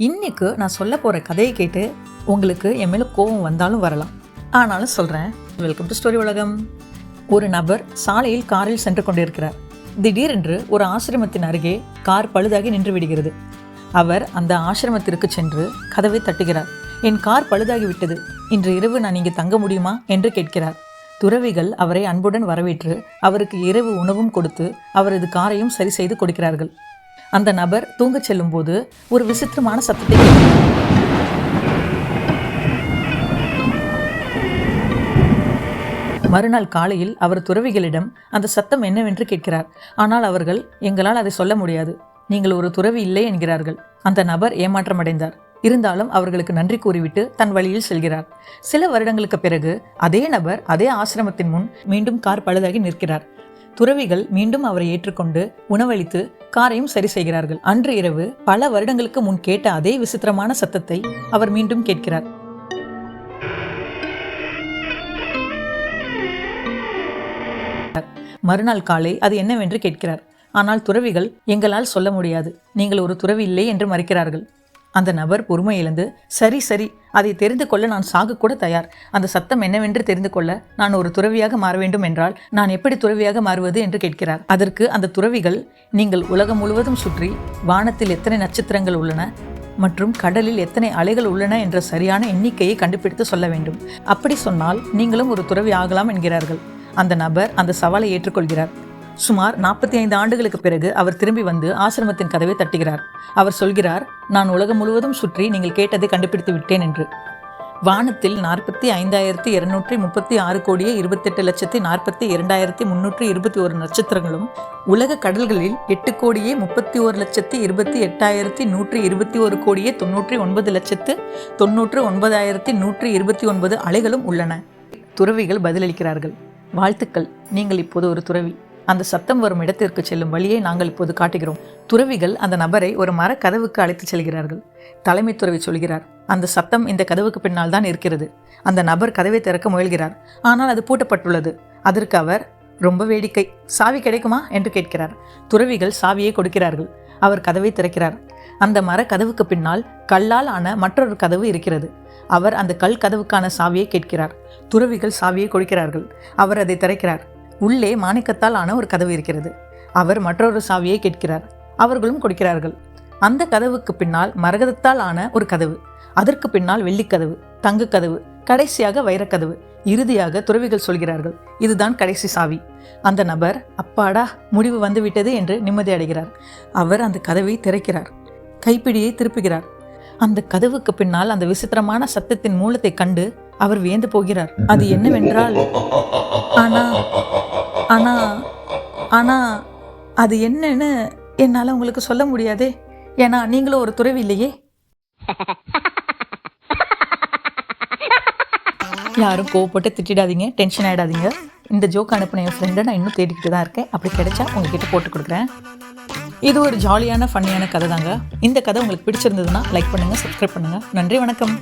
இன்றைக்கு நான் சொல்ல போகிற கதையை கேட்டு உங்களுக்கு என் மேலே கோபம் வந்தாலும் வரலாம். ஆனாலும் சொல்கிறேன் வெல்கம் டு ஸ்டோரி உலகம் ஒரு நபர் சாலையில் காரில் சென்று கொண்டிருக்கிறார். திடீரென்று ஒரு ஆசிரமத்தின் அருகே கார் பழுதாகி நின்று விடுகிறது. அவர் அந்த ஆசிரமத்திற்கு சென்று கதவை தட்டுகிறார். என் கார் பழுதாகி விட்டது. இன்று இரவு நான் இங்கே தங்க முடியுமா? என்று கேட்கிறார். துறவிகள் அவரை அன்புடன் வரவேற்று அவருக்கு இரவு உணவும் கொடுத்து அவரது காரையும் சரி செய்து கொடுக்கிறார்கள். அந்த நபர் தூங்கச் செல்லும்போது ஒரு விசித்திரமான சத்தத்தை மறுநாள் காலையில் அவர் துறவிகளிடம் அந்த சத்தம் என்னவென்று கேட்கிறார். ஆனால் அவர்கள் எங்களால் அதை சொல்ல முடியாது. நீங்கள் ஒரு துறவி இல்லை என்கிறார்கள். அந்த நபர் ஏமாற்றமடைந்தார் இருந்தாலும் அவர்களுக்கு நன்றி கூறிவிட்டு தன் வழியில் செல்கிறார். சில வருடங்களுக்கு பிறகு அதே நபர் அதே ஆசிரமத்தின் முன் மீண்டும் கார் பழுதாகி நிற்கிறார். துறவிகள் மீண்டும் அவரை ஏற்றுக்கொண்டு உணவளித்து காரையும் சரி செய்கிறார்கள். அன்று இரவு பல வருடங்களுக்கு முன் கேட்ட அதே விசித்திரமான சத்தத்தை அவர் மீண்டும் கேட்கிறார். மறுநாள் காலை அது என்னவென்று கேட்கிறார். ஆனால் துறவிகள் எங்களால் சொல்ல முடியாது. நீங்கள் ஒரு துறவி இல்லை என்று மறுக்கிறார்கள். அந்த நபர் பொறுமை இழந்து சரி சரி அதை தெரிந்து கொள்ள நான் சாகக்கூட கூட தயார். அந்த சத்தம் என்னவென்று தெரிந்து கொள்ள நான் ஒரு துறவியாக மாற வேண்டும் என்றால் நான் எப்படி துறவியாக மாறுவது? என்று கேட்கிறார். அதற்கு அந்த துறவிகள் நீங்கள் உலகம் முழுவதும் சுற்றி வானத்தில் எத்தனை நட்சத்திரங்கள் உள்ளன மற்றும் கடலில் எத்தனை அலைகள் உள்ளன? என்ற சரியான எண்ணிக்கையை கண்டுபிடித்து சொல்ல வேண்டும். அப்படி சொன்னால் நீங்களும் ஒரு துறவி ஆகலாம் என்கிறார்கள். அந்த நபர் அந்த சவாலை ஏற்றுக்கொள்கிறார். சுமார் நாற்பத்தி ஐந்து ஆண்டுகளுக்கு பிறகு அவர் திரும்பி வந்து ஆசிரமத்தின் கதவை தட்டுகிறார். அவர் சொல்கிறார் நான் உலகம் முழுவதும் சுற்றி நீங்கள் கேட்டதை கண்டுபிடித்து விட்டேன் என்று. வானத்தில் நாற்பத்தி ஐந்தாயிரத்தி இருநூற்றி முப்பத்தி ஆறு கோடியே இருபத்தெட்டு லட்சத்தி நாற்பத்தி இரண்டாயிரத்தி முன்னூற்றி இருபத்தி ஒரு நட்சத்திரங்களும் உலக கடல்களில் எட்டு கோடியே முப்பத்தி ஒரு லட்சத்தி இருபத்தி எட்டாயிரத்தி நூற்றி இருபத்தி ஒரு கோடியே தொண்ணூற்றி ஒன்பது லட்சத்து தொண்ணூற்று ஒன்பதாயிரத்தி நூற்றி இருபத்தி ஒன்பது அலைகளும் உள்ளன. துறவிகள் பதிலளிக்கிறார்கள் வாழ்த்துக்கள் நீங்கள் இப்போது ஒரு துறவி. அந்த சத்தம் வரும் இடத்திற்கு செல்லும் வழியை நாங்கள் இப்போது காட்டுகிறோம். துறவிகள் அந்த நபரை ஒரு மர கதவுக்கு அழைத்துச் செல்கிறார்கள். தலைமை துறவி சொல்கிறார் அந்த சத்தம் இந்த கதவுக்கு பின்னால் தான் இருக்கிறது. அந்த நபர் கதவை திறக்க முயல்கிறார். ஆனால் அது பூட்டப்பட்டுள்ளது. அதற்கு அவர் ரொம்ப வேடிக்கை. சாவி கிடைக்குமா? என்று கேட்கிறார். துறவிகள் சாவியை கொடுக்கிறார்கள். அவர் கதவை திறக்கிறார். அந்த மர கதவுக்கு பின்னால் கல்லால் ஆன மற்றொரு கதவு இருக்கிறது. அவர் அந்த கல் கதவுக்கான சாவியை கேட்கிறார். துறவிகள் சாவியை கொடுக்கிறார்கள். அவர் அதை திறக்கிறார். உள்ளே மாணிக்கத்தால் ஆன ஒரு கதவு இருக்கிறது. அவர் மற்றொரு சாவியை கேட்கிறார். அவர்களும் கொடுக்கிறார்கள். அந்த கதவுக்கு பின்னால் மரகதத்தால் ஆன ஒரு கதவு. அதற்கு பின்னால் வெள்ளிக்கதவு தங்கு கதவு கடைசியாக வைரக்கதவு இறுதியாக துறவிகள் சொல்கிறார்கள் இதுதான் கடைசி சாவி. அந்த நபர் அப்பாடா முடிவு வந்துவிட்டது என்று நிம்மதி அடைகிறார். அவர் அந்த கதவை திறக்கிறார். கைப்பிடியை திருப்புகிறார். அந்த கதவுக்கு பின்னால் அந்த விசித்திரமான சத்தத்தின் மூலத்தை கண்டு அவர் வியந்து போகிறார். அது என்னவென்றால் ஆனா ஆனா ஆனா அது என்னன்னு என்னால் உங்களுக்கு சொல்ல முடியாதே. ஏன்னா நீங்களும் ஒரு துறவி இல்லையே. யாரும் கோவப்பட்டு திட்டிடாதீங்க டென்ஷன் ஆகிடாதீங்க இந்த ஜோக் அனுப்பின என் ஃப்ரெண்டை நான் இன்னும் தேடிக்கிட்டு தான் இருக்கேன். அப்படி கிடைச்சா உங்ககிட்ட போட்டு கொடுக்குறேன். இது ஒரு ஜாலியான ஃபன்னியான கதை தாங்க. இந்த கதை உங்களுக்கு பிடிச்சிருந்ததுன்னா லைக் பண்ணுங்கள் சப்ஸ்கிரைப் பண்ணுங்கள் நன்றி வணக்கம்.